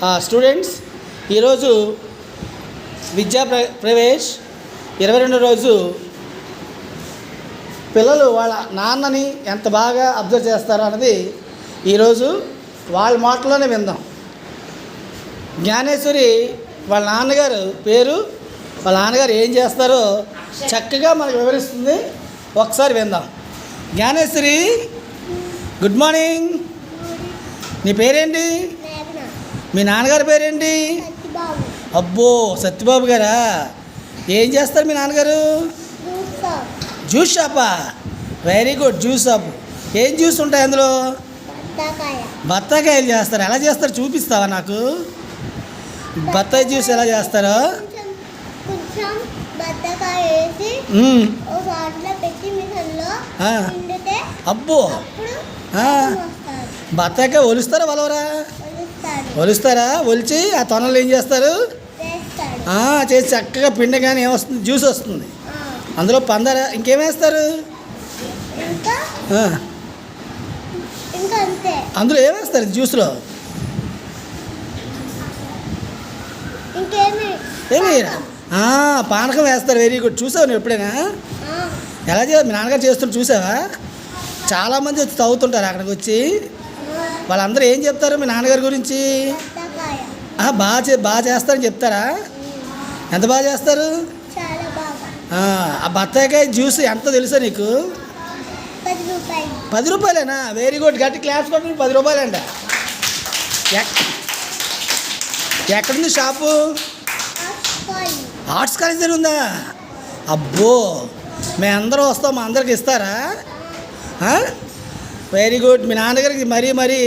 Students ఈరోజు విద్యా ప్ర ప్రవేశ్ ఇరవై రెండో రోజు పిల్లలు వాళ్ళ నాన్నని ఎంత బాగా అబ్జర్వ్ చేస్తారో అన్నది ఈరోజు వాళ్ళ మాటలోనే విందాం. జ్ఞానేశ్వరి వాళ్ళ నాన్నగారు పేరు వాళ్ళ నాన్నగారు ఏం చేస్తారో చక్కగా మనకు వివరిస్తుంది. ఒకసారి విందాం. Jnaneshwari good morning. నీ పేరేంటి? మీ నాన్నగారి పేరేంటి? అబ్బో సత్యబాబు గారా? ఏం చేస్తారు మీ నాన్నగారు? జ్యూస్ షాపా? Very good juice shop. ఏం జ్యూస్ ఉంటాయి అందులో? బత్తాకాయలు చేస్తారు. ఎలా చేస్తారు చూపిస్తావా నాకు? బత్తాయి జ్యూస్ ఎలా చేస్తారో? అబ్బో. అప్పుడు బత్తాకాయ ఒలుస్తారా వలవరా? ఒలుస్తారా? ఒలిచి ఆ తొనలు ఏం చేస్తారు? చేసి చక్కగా పిండగానే ఏమొస్తుంది? జ్యూస్ వస్తుంది. అందులో పందర ఇంకేమేస్తారు అందులో ఏమేస్తారు జ్యూస్లో? ఏమి పానకం వేస్తారు. Very good. చూసావు నువ్వు ఎప్పుడైనా. ఎలా చే మీ నాన్నగారు చేస్తుంటే చూసావా? చాలామంది వచ్చి తాగుతుంటారు అక్కడికి వచ్చి. వాళ్ళందరూ ఏం చెప్తారు మీ నాన్నగారి గురించి? బాగా చే బాగా చేస్తారని చెప్తారా? ఎంత బాగా చేస్తారు? ఆ, బత్తాయికాయ జ్యూస్ ఎంత తెలుసా నీకు? పది రూపాయలు. పది రూపాయలేనా? వెరీ గుడ్ గట్టి క్లాస్ కొట్టి పది రూపాయలంట. ఎక్- ఎక్కడుంది షాపు? Arts college. దగ్గర ఉందా? అబ్బో మేమందరం వస్తాం మా అందరికి ఇస్తారా? వెరీ గుడ్ మీ నాన్నగారికి మరీ మరీ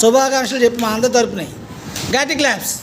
శుభాకాంక్షలు చెప్పి మా అందరి తరపునాయి గట్టి క్లాప్స్